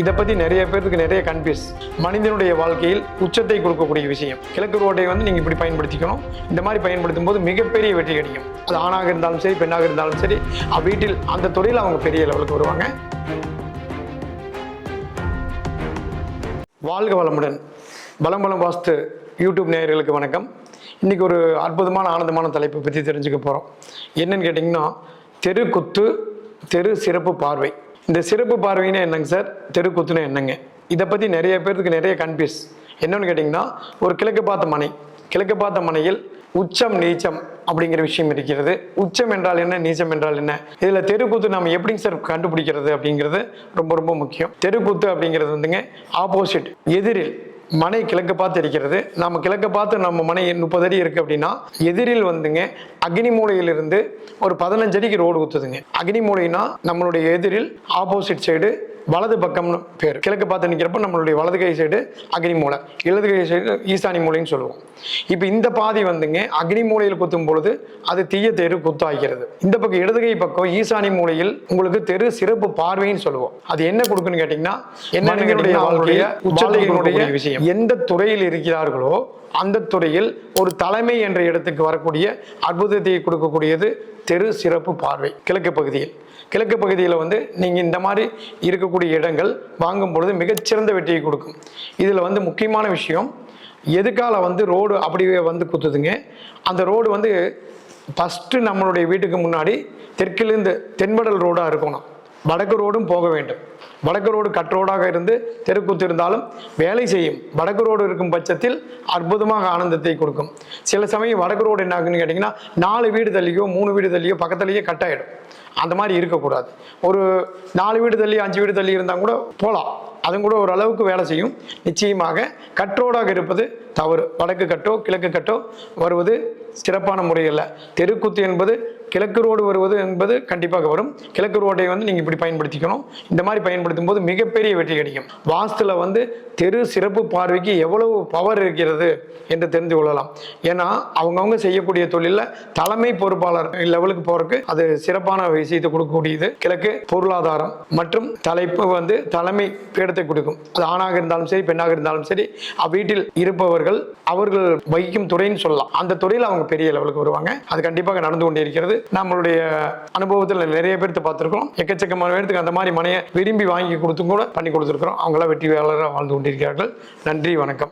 இதை பற்றி நிறைய பேருக்கு நிறைய கன்ஃபியூஸ் மனிதனுடைய வாழ்க்கையில் உச்சத்தை கொடுக்கக்கூடிய விஷயம். கிழக்கு ரோட்டை வந்து நீங்கள் இப்படி பயன்படுத்திக்கணும். இந்த மாதிரி பயன்படுத்தும் போது மிகப்பெரிய வெற்றி கிடைக்கும் அது ஆணாக இருந்தாலும் சரி பெண்ணாக இருந்தாலும் சரி வீட்டில் அந்த துறையில் அவங்க பெரிய லெவலுக்கு வருவாங்க. வாழ்க வளமுடன். பலம் பலம் வாஸ்து யூடியூப் நேயர்களுக்கு வணக்கம். இன்றைக்கி ஒரு அற்புதமான ஆனந்தமான தலைப்பை பற்றி தெரிஞ்சுக்க போகிறோம் என்னன்னு கேட்டிங்கன்னா தெருக்குத்து தெரு சிறப்பு பார்வை. இந்த சிறப்பு பார்வைன்னா என்னங்க சார்? தெருக்குத்துனா என்னங்க? இதை பற்றி நிறைய பேர்த்துக்கு நிறைய கன்ஃபியூஸ் என்னென்னு கேட்டிங்கன்னா ஒரு கிழக்கு பார்த்த மனை. கிழக்கு பார்த்த மனையில் உச்சம் நீச்சம் அப்படிங்கிற விஷயம் இருக்கிறது. உச்சம் என்றால் என்ன நீச்சம் என்றால் என்ன? இதில் தெருக்கூத்து நம்ம எப்படிங்க சார் கண்டுபிடிக்கிறது அப்படிங்கிறது ரொம்ப ரொம்ப முக்கியம். தெருக்கூத்து அப்படிங்கிறது வந்துங்க ஆப்போசிட் எதிரில். மனை கிழக்கு பார்த்து இருக்கிறது. நம்ம கிழக்கு பார்த்து நம்ம மனை முப்பது அடி இருக்கு அப்படின்னா எதிரில் வந்துங்க அக்னி மூலையிலிருந்து ஒரு பதினஞ்சு அடிக்கு ரோடு குத்துதுங்க. அக்னி மூலைனா நம்மளுடைய எதிரில் ஆப்போசிட் சைடு வலது பக்கம்னு பேர். கிழக்கு பார்த்து நிற்கிறப்ப நம்மளுடைய வலது கை சைடு அக்னி மூலை இடது கை சைடு ஈசானி மூலைன்னு சொல்லுவோம். இப்போ இந்த பாதி வந்துங்க அக்னி மூலையில் குத்தும் பொழுது அது தீய தெரு குத்தாகிறது. இந்த பக்கம் இடது கை பக்கம் ஈசானி மூலையில் உங்களுக்கு தெரு சிறப்பு பார்வைன்னு சொல்லுவோம். அது என்ன கொடுக்குன்னு கேட்டிங்கன்னா என்னுடைய வாழ்க்கைய உச்சத்தையினுடைய விஷயம். எந்த துறையில் இருக்கிறார்களோ அந்த துறையில் ஒரு தலைமை என்ற இடத்துக்கு வரக்கூடிய அற்புதத்தை கொடுக்கக்கூடியது தெரு சிறப்பு பார்வை. கிழக்கு பகுதியில். கிழக்கு பகுதியில் வந்து நீங்கள் இந்த மாதிரி இருக்கக்கூடிய இடங்கள் வாங்கும் பொழுது மிகச்சிறந்த வெற்றியை கொடுக்கும். இதில் வந்து முக்கியமான விஷயம் எதுக்கால வந்து ரோடு அப்படியே வந்து குத்துதுங்க? அந்த ரோடு வந்து ஃபஸ்ட்டு நம்மளுடைய வீட்டுக்கு முன்னாடி தெற்கிலிருந்து தென்மடல் ரோடாக இருக்கணும். வடக்கு ரோடும் போக வேண்டும். வடக்கு ரோடு கட் ரோடாக இருந்து தெருக்கூத்து இருந்தாலும் வேலை செய்யும். வடக்கு ரோடு இருக்கும் பட்சத்தில் அற்புதமாக ஆனந்தத்தை கொடுக்கும். சில சமயம் வடக்கு ரோடு என்ன ஆகுன்னு கேட்டிங்கன்னா நாலு வீடு தள்ளியோ மூணு வீடு தள்ளியோ பக்கத்துலேயே கட் ஆகிடும் அந்த மாதிரி இருக்கக்கூடாது. ஒரு நாலு வீடு தள்ளி அஞ்சு வீடு தள்ளி இருந்தால் கூட போகலாம் அதுவும் கூட ஓரளவுக்கு வேலை செய்யும். நிச்சயமாக கற்றோடாக இருப்பது தவறு. வடக்கு கட்டோ கிழக்கு கட்டோ வருவது சிறப்பான முறையில் தெருக்குத்து என்பது கிழக்கு ரோடு வருவது என்பது கண்டிப்பாக வரும். கிழக்கு ரோடை வந்து நீங்கள் இப்படி பயன்படுத்திக்கணும். இந்த மாதிரி பயன்படுத்தும் போது மிகப்பெரிய வெற்றி கிடைக்கும். வாஸ்துல வந்து தெரு சிறப்பு பார்வைக்கு எவ்வளவு பவர் இருக்கிறது என்று தெரிந்து கொள்ளலாம். ஏன்னா அவங்கவுங்க செய்யக்கூடிய தொழிலில் தலைமை பொறுப்பாளர் லெவலுக்கு போறதுக்கு அது சிறப்பான விஷயத்தை கொடுக்கக்கூடியது. கிழக்கு பொருளாதாரம் மற்றும் தலைப்பு வந்து தலைமை பீடத்தை கொடுக்கும். அது ஆணாக இருந்தாலும் சரி பெண்ணாக இருந்தாலும் சரி அவ்வீட்டில் இருப்பவர்கள் அவர்கள் வகிக்கும் துறைன்னு சொல்லலாம். அந்த துறையில் அவங்க பெரிய லெவலுக்கு வருவாங்க. அது கண்டிப்பாக நடந்து கொண்டு இருக்கிறது. நம்மளுடைய அனுபவத்தில் நிறைய பேர்த்து பார்த்துருக்கோம். எக்கச்சக்கமான பேர்த்துக்கு அந்த மாதிரி மனையை விரும்பி வாங்கி கொடுத்தும் கூட பண்ணி கொடுத்துருக்குறோம். அவங்களாம் வெற்றியாளராக வாழ்ந்து கொண்டிருக்கிறார்கள். நன்றி வணக்கம்.